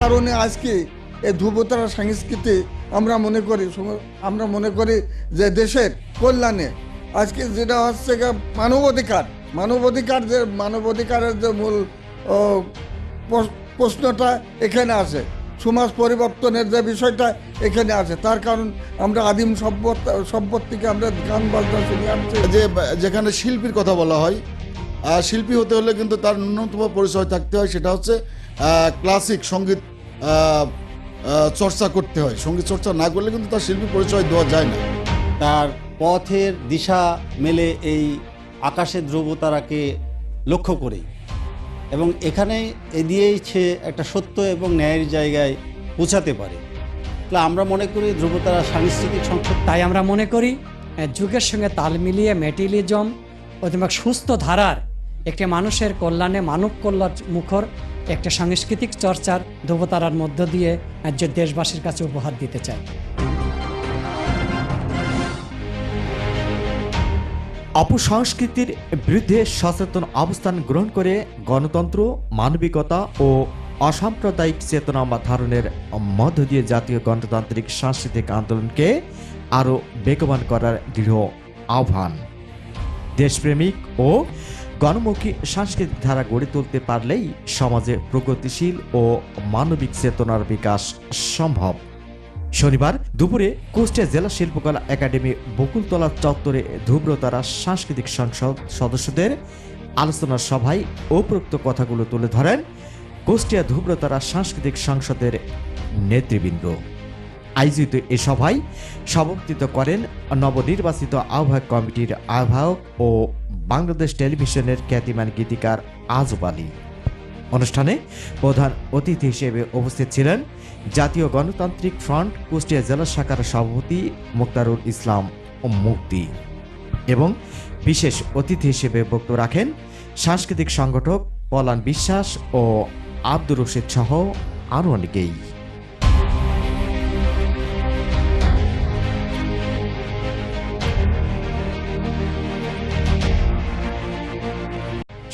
কারণে আজকে এই ধ্রুবতারা সংস্কৃতি আমরা মনে করি আমরা মনে করি যে দেশের কল্যাণে আজকে যেটা হচ্ছে মানবাধিকার মানবাধিকার যে, মানবাধিকারের যে মূল প্রশ্নটা এখানে আছে। সমাজ পরিবর্তনের যে বিষয়টা এখানে আছে। তার কারণ আমরা আদিম সভ্যতা সভ্যত থেকে আমরা গান বাজনা শুনে আসছি যে, যেখানে শিল্পীর কথা বলা হয় শিল্পী হতে হলে কিন্তু তার ন্যূনতম পরিচয় থাকতে হয় সেটা হচ্ছে ক্লাসিক সংগীত চর্চা করতে হয়। সংগীত চর্চা না করলে কিন্তু তার শিল্পী পরিচয় দেওয়া যায় না। তার পথের দিশা মেলে এই আকাশের ধ্রুবতারাকে লক্ষ্য করেই। এবং এখানে এ দিয়েই সে একটা সত্য এবং ন্যায়ের জায়গায় পৌঁছাতে পারে। তাহলে আমরা মনে করি ধ্রুবতারা সাংস্কৃতিক সংসদ তাই আমরা মনে করি যুগের সঙ্গে তাল মিলিয়ে মেটেরিয়ালিজম অথবা সুস্থ ধারার একটি মানুষের কল্যাণে মানব কল্যাণ মুখর একটা সাংস্কৃতিক চর্চার ধ্রুবতারার মধ্য দিয়ে আহ, দেশবাসীর কাছে উপহার দিতে চাই অপসংস্কৃতির বিরুদ্ধে সচেতন অবস্থান গ্রহণ করে গণতন্ত্র মানবিকতা ও অসাম্প্রদায়িক চেতনা বা ধারণের মধ্য দিয়ে জাতীয় গণতান্ত্রিক সাংস্কৃতিক আন্দোলনকে আরও বেগবান করার দৃঢ় আহ্বান। দেশপ্রেমিক ও গণমুখী সাংস্কৃতিক ধারা গড়ে তুলতে পারলেই সমাজে প্রগতিশীল ও মানবিক চেতনার বিকাশ সম্ভব। শনিবার দুপুরে কুষ্টিয়া জেলা শিল্পকলা একাডেমি বকুলতলা চত্বরে ধ্রুব্রতারা সাংস্কৃতিক সংসদ সদস্যদের আলোচনা সভায় উপরোক্ত কথাগুলো তুলে ধরেন কুষ্টিয়া ধ্রুব্রতারা সাংস্কৃতিক সংসদের নেতৃবৃন্দ। আয়োজিত এ সভায় সভাপতিত্ব করেন নবনির্বাচিত আহ্বায়ক কমিটির আহ্বায়ক ও বাংলাদেশ টেলিভিশনের খ্যাতিমান গীতিকার আজব আলী। অনুষ্ঠানে প্রধান অতিথি হিসেবে উপস্থিত ছিলেন জাতীয় গণতান্ত্রিক ফ্রন্ট কুষ্টিয়া জেলা শাখার সভাপতি মুক্তারুল ইসলাম ও মুক্তি এবং বিশেষ অতিথি হিসেবে বক্তব্য রাখেন সাংস্কৃতিক সংগঠক পলান বিশ্বাস ও আব্দুর রশিদ সহ আরও অনেকেই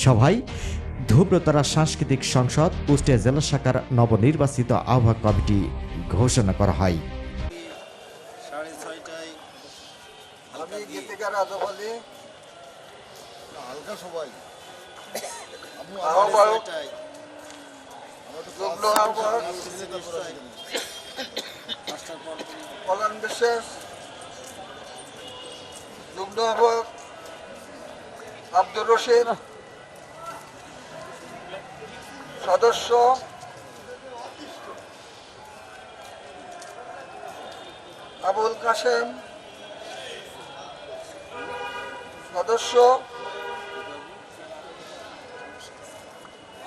সভায় ধূব্রতারা সাংস্কৃতিক সংসদ কুষ্টিয়া জেলা শাখার নবনির্বাচিত আহ্বায়ক কমিটি ঘোষণা করা হয়। গীতিকার আজব আলী হালকা সবাই আহ্বায়ক যুগ্ম আহ্বায়ক কল্যাণ বিশ্বাস যুগ্ম আহ্বায়ক আব্দুর রশিদ সদস্য। আবুল কাশেম। সদস্য।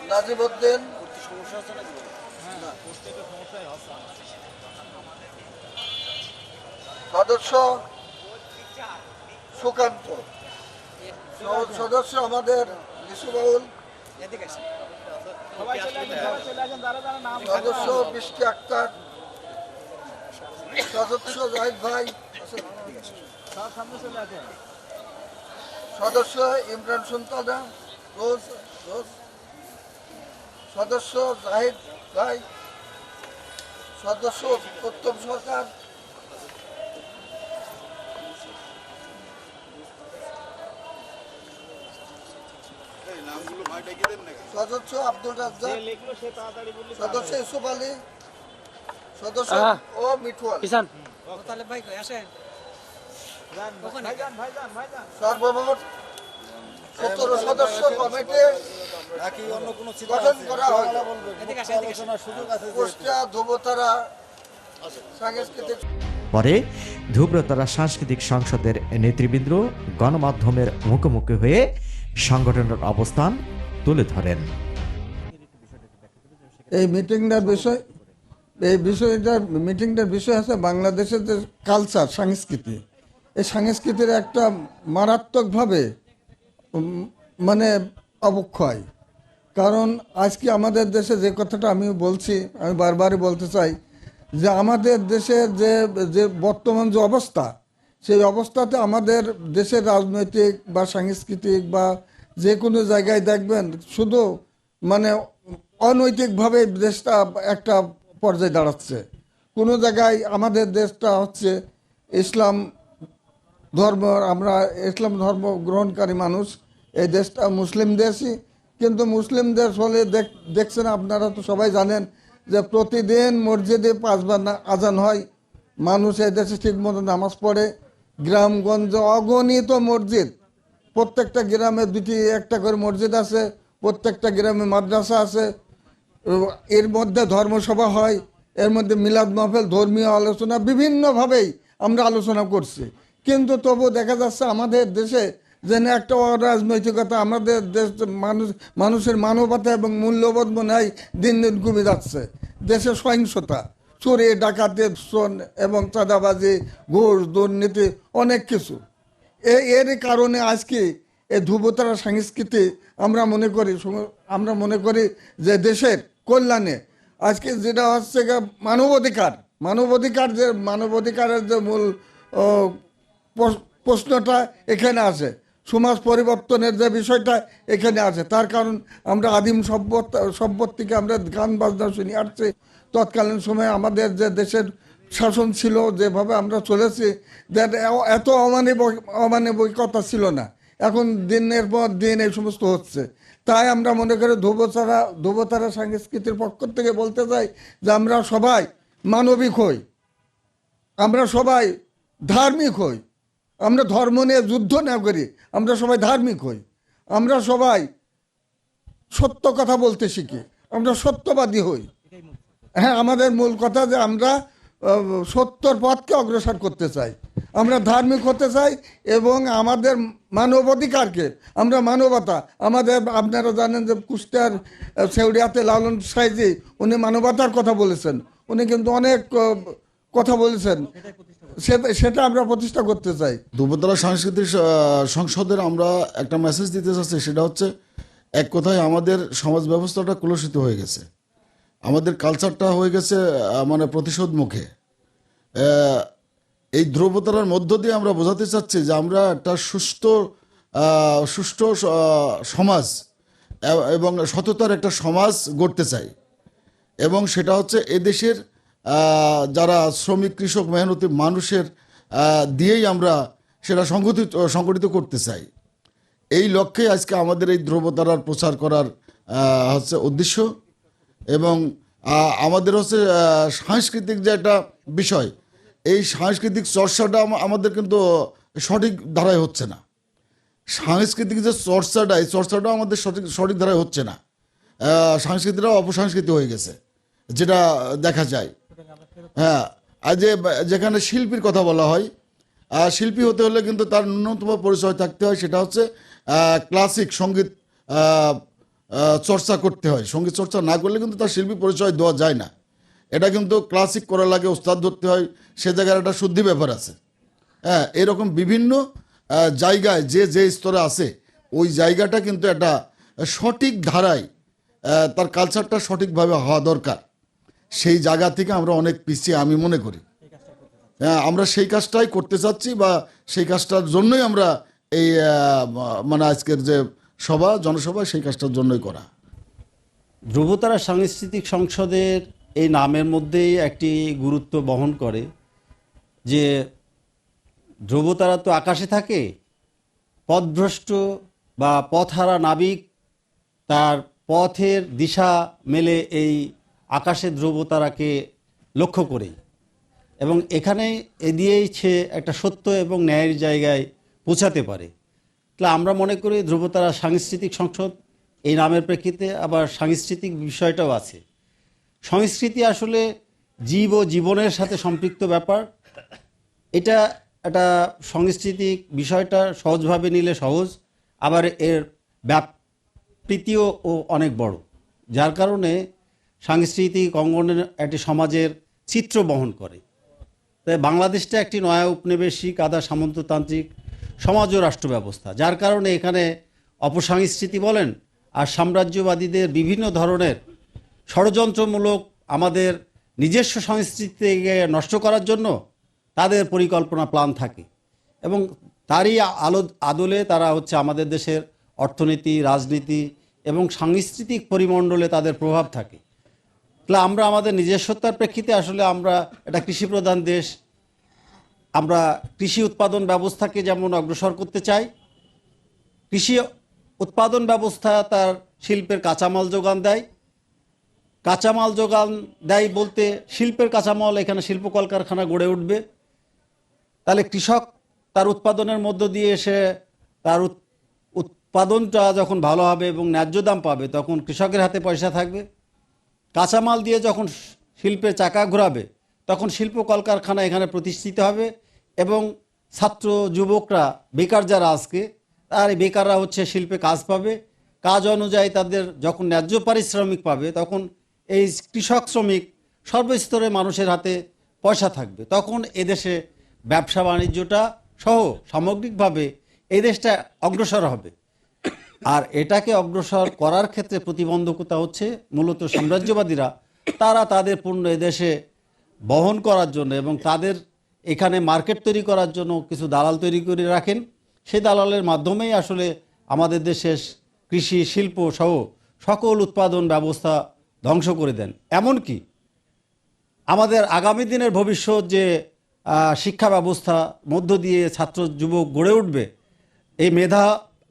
নাজিমুদ্দিন সদস্য। সুকান্ত। সদস্য আমাদের লিসু বাউল। সদস্য বৃষ্টি আক্তার সদস্য জাহিদ ভাই সদস্য ইমরান সুলতানা রোজ রোজ। সদস্য জাহিদ ভাই সদস্য উত্তম সরকার। সদস্য আব্দুল রাজ্জাক সদস্য ইউসুফ আলী সদস্য ও মিঠুয়াল সর্বমোট সতেরো সদস্য কমিটি গঠন করা হয়। ধুবতারা সাংস্কৃতিক পরে ধূব্রতারা সাংস্কৃতিক সংসদের নেতৃবৃন্দ গণমাধ্যমের মুখোমুখি হয়ে সংগঠনের অবস্থান তুলে ধরেন। এই মিটিংটার বিষয়, এই বিষয়টার মিটিংটার বিষয় আছে বাংলাদেশের যে কালচার সংস্কৃতি। এই সংস্কৃতির একটা মারাত্মকভাবে মানে অবক্ষয়। কারণ আজকে আমাদের দেশে যে কথাটা আমি বলছি, আমি বারবারই বলতে চাই যে আমাদের দেশের যে যে বর্তমান যে অবস্থা সেই অবস্থাতে আমাদের দেশের রাজনৈতিক বা সাংস্কৃতিক বা যে কোনো জায়গায় দেখবেন শুধু মানে অনৈতিকভাবে দেশটা একটা পর্যায়ে দাঁড়াচ্ছে। কোনো জায়গায় আমাদের দেশটা হচ্ছে ইসলাম ধর্ম, আমরা ইসলাম ধর্ম গ্রহণকারী মানুষ, এই দেশটা মুসলিম দেশই। কিন্তু মুসলিম দেশ হলে দেখ- দেখছেন আপনারা তো সবাই জানেন যে প্রতিদিন মসজিদে পাঁচবার আজান হয়। মানুষ এই দেশে ঠিকমতো নামাজ পড়ে। গ্রামগঞ্জ অগণিত মসজিদ। প্রত্যেকটা গ্রামে দুটি, একটা করে মসজিদ আছে, প্রত্যেকটা গ্রামে মাদ্রাসা আছে। এর মধ্যে ধর্মসভা হয়, এর মধ্যে মিলাদ মাহফিল, ধর্মীয় আলোচনা বিভিন্নভাবেই আমরা আলোচনা করছি। কিন্তু তবু দেখা যাচ্ছে আমাদের দেশে যেন একটা অরাজনৈতিকতা, আমাদের দেশ মানুষ, মানুষের মানবতা এবং মূল্যবোধ মনে হয় দিন দিন কমে যাচ্ছে। দেশে সহিংসতা চুরি, ডাকাতি শোন এবং চাঁদাবাজি, ঘুষ, দুর্নীতি, অনেক কিছু। এ- এর কারণে আজকে এই ধ্রুবতারা সংস্কৃতি আমরা মনে করি আমরা মনে করি যে দেশের কল্যাণে আজকে যেটা হচ্ছে মানবাধিকার মানবাধিকার যে, মানবাধিকারের যে মূল প্রশ্নটা এখানে আছে। সমাজ পরিবর্তনের যে বিষয়টা এখানে আছে। তার কারণ আমরা আদিম সভ্যতা সভ্যত থেকে আমরা গান বাজনা শুনি আসছি তৎকালীন সময়ে আমাদের যে দেশের শাসন ছিল, যেভাবে আমরা চলেছি, that এত অমানবিক অমানবিকতা ছিল না। এখন দিনের পর দিন এই সমস্ত হচ্ছে। তাই আমরা মনে করি ধ্রুবতারা ধ্রুবতারা সংস্কৃতির পক্ষ থেকে বলতে চাই যে আমরা সবাই মানবিক হই। আমরা সবাই ধার্মিক হই। আমরা ধর্ম নিয়ে যুদ্ধ না করি, আমরা সবাই ধার্মিক হই। আমরা সবাই সত্য কথা বলতে শিখি। আমরা সত্যবাদী হই। হ্যাঁ আমাদের মূল কথা যে আমরা সত্যর পথকে অগ্রসর করতে চাই। আমরা ধার্মিক হতে চাই এবং আমাদের মানবাধিকারকে আমরা মানবতা আমাদের আপনারা জানেন যে কুষ্টিয়ার আহ, সেউরিয়াতে লালন সাইজি উনি মানবতার কথা বলেছেন। উনি কিন্তু অনেক কথা বলেছেন। সেটা আমরা প্রতিষ্ঠা করতে চাই। দুবতলা সাংস্কৃতিক সংসদের আমরা একটা মেসেজ দিতে চাচ্ছি সেটা হচ্ছে এক কথায় আমাদের সমাজ ব্যবস্থাটা কলুষিত হয়ে গেছে। আমাদের কালচারটা হয়ে গেছে মানে প্রতিশোধ মুখে এই ধ্রুবতারার মধ্য দিয়ে আমরা বোঝাতে চাচ্ছি যে আমরা একটা সুস্থ সুষ্ঠু সমাজ, এবং সততার একটা সমাজ গড়তে চাই। এবং সেটা হচ্ছে এদেশের যারা শ্রমিক, কৃষক, মেহনতি মানুষের দিয়েই আমরা সেটা সংগঠিত সংগঠিত করতে চাই। এই লক্ষ্যে আজকে আমাদের এই ধ্রুবতারার প্রচার করার হচ্ছে উদ্দেশ্য। এবং আমাদের হচ্ছে সাংস্কৃতিক যে একটা বিষয়, এই সাংস্কৃতিক চর্চাটা আমাদের কিন্তু সঠিক ধারায় হচ্ছে না। সাংস্কৃতিক যে চর্চাটা, এই চর্চাটাও আমাদের সঠিক সঠিক ধারায় হচ্ছে না। সংস্কৃতিটা অপসংস্কৃতি হয়ে গেছে, যেটা দেখা যায়। হ্যাঁ আর যে, যেখানে শিল্পীর কথা বলা হয় শিল্পী হতে হলে কিন্তু তার ন্যূনতম পরিচয় থাকতে হয়, সেটা হচ্ছে ক্লাসিক সংগীত চর্চা করতে হয়। সংগীত চর্চা না করলে কিন্তু তার শিল্পী পরিচয় দেওয়া যায় না। এটা কিন্তু ক্লাসিক করা লাগে, ওস্তাদ ধরতে হয়, সে জায়গার একটা শুদ্ধি ব্যাপার আছে। হ্যাঁ এরকম বিভিন্ন জায়গায় যে যে স্তরে আছে, ওই জায়গাটা কিন্তু একটা সঠিক ধারায় তার কালচারটা সঠিকভাবে হওয়া দরকার। সেই জায়গা থেকে আমরা অনেক পিছিয়ে আমি মনে করি। হ্যাঁ আমরা সেই কাজটাই করতে চাচ্ছি বা সেই কাজটার জন্যই আমরা এই মানে আজকের যে সভা, জনসভা সেই কাজটার জন্যই করা। ধ্রুবতারা সাংস্কৃতিক সংসদের এই নামের মধ্যেই একটি গুরুত্ব বহন করে যে ধ্রুবতারা তো আকাশে থাকে, পথভ্রষ্ট বা পথহারা নাবিক, তার পথের দিশা মেলে এই আকাশে ধ্রুবতারাকে লক্ষ্য করেই। এবং এখানে এ দিয়েই সে একটা সত্য এবং ন্যায়ের জায়গায় পৌঁছাতে পারে। তাহলে আমরা মনে করি ধ্রুবতারা সাংস্কৃতিক সংসদ, এই নামের প্রেক্ষিতে আবার সাংস্কৃতিক বিষয়টাও আছে। সংস্কৃতি আসলে জীব ও জীবনের সাথে সম্পৃক্ত ব্যাপার। এটা একটা সাংস্কৃতিক বিষয়টা সহজভাবে নিলে সহজ, আবার এর ব্যাপৃতিও ও অনেক বড়। যার কারণে সাংস্কৃতিক অঙ্গনের একটি সমাজের চিত্র বহন করে। তাই বাংলাদেশটা একটি নয়া উপনিবেশিক আদা সামন্ততান্ত্রিক সমাজ ও রাষ্ট্র ব্যবস্থা, যার কারণে এখানে অপসংস্কৃতি বলেন আর সাম্রাজ্যবাদীদের বিভিন্ন ধরনের ষড়যন্ত্রমূলক আমাদের নিজস্ব সংস্কৃতিকে নষ্ট করার জন্য তাদের পরিকল্পনা প্ল্যান থাকে এবং তারই আলো, আদলে তারা হচ্ছে আমাদের দেশের অর্থনীতি, রাজনীতি এবং সাংস্কৃতিক পরিমণ্ডলে তাদের প্রভাব থাকে। তাহলে আমরা আমাদের নিজস্বতার প্রেক্ষিতে আসলে আমরা একটা কৃষিপ্রধান দেশ আমরা কৃষি উৎপাদন ব্যবস্থাকে যেমন অগ্রসর করতে চাই, কৃষি উৎপাদন ব্যবস্থা তার শিল্পের কাঁচামাল যোগান দেয়। কাঁচামাল যোগান দেয় বলতে শিল্পের কাঁচামাল এখানে শিল্প কলকারখানা গড়ে উঠবে। তাহলে কৃষক তার উৎপাদনের মধ্য দিয়ে এসে তার উৎ- উৎপাদনটা যখন ভালো হবে এবং ন্যায্য দাম পাবে, তখন কৃষকের হাতে পয়সা থাকবে। কাঁচামাল দিয়ে যখন শিল্পের চাকা ঘোরাবে তখন শিল্প কলকারখানা এখানে প্রতিষ্ঠিত হবে এবং ছাত্র যুবকরা, বেকার যারা আজকে আর বেকাররা হচ্ছে শিল্পে কাজ পাবে। কাজ অনুযায়ী তাদের যখন ন্যায্য পারিশ্রমিক পাবে, তখন এই কৃষক শ্রমিক সর্বস্তরের মানুষের হাতে পয়সা থাকবে। তখন এদেশে ব্যবসা বাণিজ্যটা সহ সামগ্রিকভাবে এই দেশটা অগ্রসর হবে। আর এটাকে অগ্রসর করার ক্ষেত্রে প্রতিবন্ধকতা হচ্ছে মূলত সাম্রাজ্যবাদীরা। তারা তাদের পণ্য এদেশে বহন করার জন্য এবং তাদের এখানে মার্কেট তৈরি করার জন্য কিছু দালাল তৈরি করে রাখেন। সেই দালালের মাধ্যমেই আসলে আমাদের দেশের কৃষি, শিল্প সহ সকল উৎপাদন ব্যবস্থা ধ্বংস করে দেন। এমনকি আমাদের আগামী দিনের ভবিষ্যৎ যে শিক্ষা ব্যবস্থা মধ্য দিয়ে ছাত্র, যুবক গড়ে উঠবে, এই মেধা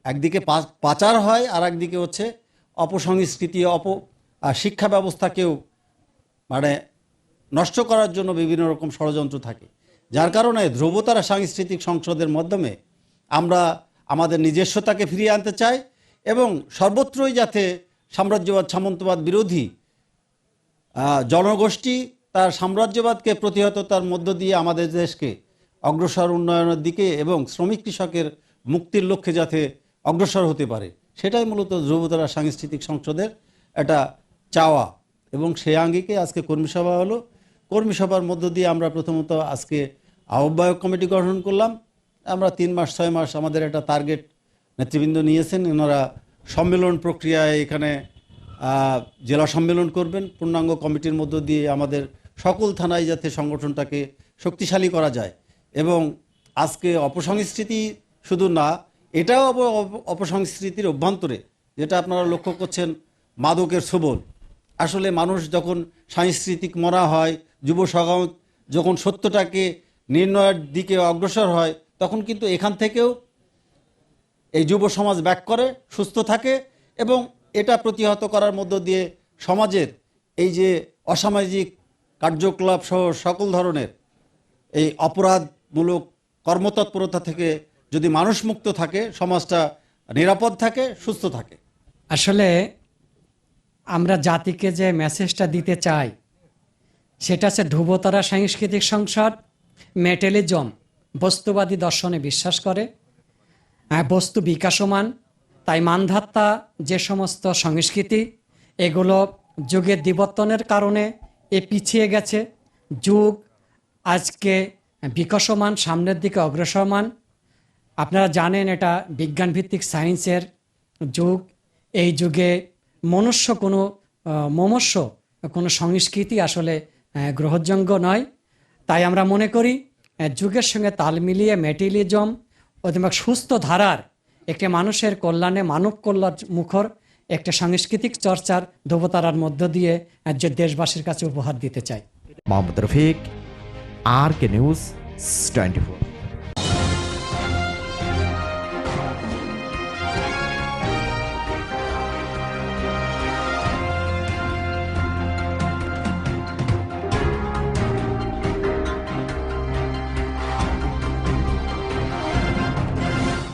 একদিকে পাচার হয় আর একদিকে হচ্ছে অপসংস্কৃতি, অপ শিক্ষা ব্যবস্থাকেও মানে নষ্ট করার জন্য বিভিন্ন রকম ষড়যন্ত্র থাকে। যার কারণে ধ্রুবতারা সাংস্কৃতিক সংসদের মাধ্যমে আমরা আমাদের নিজস্বতাকে ফিরিয়ে আনতে চাই এবং সর্বত্রই যাতে সাম্রাজ্যবাদ, সামন্তবাদ বিরোধী জনগোষ্ঠী তার সাম্রাজ্যবাদকে প্রতিহততার মধ্য দিয়ে আমাদের দেশকে অগ্রসর উন্নয়নের দিকে এবং শ্রমিক কৃষকের মুক্তির লক্ষ্যে যাতে অগ্রসর হতে পারে। সেটাই মূলত ধ্রুবতারা সাংস্কৃতিক সংসদের একটা চাওয়া এবং সেই আঙ্গিকে আজকে কর্মী সভা হলো। কর্মী সভার মধ্য দিয়ে আমরা প্রথমত আজকে আহ্বায়ক কমিটি গঠন করলাম। আমরা তিন মাস, ছয় মাস আমাদের একটা টার্গেট নেতৃবৃন্দ নিয়েছেন। ওনারা সম্মেলন প্রক্রিয়ায় এখানে জেলা সম্মেলন করবেন। পূর্ণাঙ্গ কমিটির মধ্য দিয়ে আমাদের সকল থানায় যাতে সংগঠনটাকে শক্তিশালী করা যায়। এবং আজকে অপসংস্কৃতি শুধু না, এটাও অপ- অপ- অপসংস্কৃতির অভ্যন্তরে, যেটা আপনারা লক্ষ্য করছেন, মাদকের সবল। আসলে মানুষ যখন সাংস্কৃতিক মরা হয় যুব সমাজ যখন সত্যটাকে নির্ণয়ের দিকে অগ্রসর হয়, তখন কিন্তু এখান থেকেও এই যুব সমাজ ব্যাক করে, সুস্থ থাকে এবং এটা প্রতিহত করার মধ্য দিয়ে সমাজের এই যে অসামাজিক কার্যকলাপ সহ সকল ধরনের এই অপরাধমূলক কর্মতৎপরতা থেকে যদি মানুষ মুক্ত থাকে, সমাজটা নিরাপদ থাকে, সুস্থ থাকে। আসলে আমরা জাতিকে যে মেসেজটা দিতে চাই সেটা হচ্ছে ধ্রুবতারা সাংস্কৃতিক সংসার মেটেলিজম বস্তুবাদী দর্শনে বিশ্বাস করে বস্তু বিকাশমান, তাই মানধাত্তা, যে সমস্ত সংস্কৃতি, এগুলো যুগের দিবর্তনের কারণে এ পিছিয়ে গেছে। যুগ আজকে বিকশমান, সামনের দিকে অগ্রসরমান। আপনারা জানেন এটা বিজ্ঞানভিত্তিক সায়েন্সের যুগ। এই যুগে মনুষ্য কোনো মমস্য কোনো সংস্কৃতি আসলে গ্রহণযোগ্য নয়। তাই আমরা মনে করি যুগের সঙ্গে তাল মিলিয়ে মেটেরিয়ালিজম অথবা সুস্থ ধারার একটি মানুষের কল্যাণে মানব কল্যাণ মুখর একটা সাংস্কৃতিক চর্চার ধ্রুবতারার মধ্য দিয়ে যে দেশবাসীর কাছে উপহার দিতে চাই। Mohammad Rafiq R K news twenty four.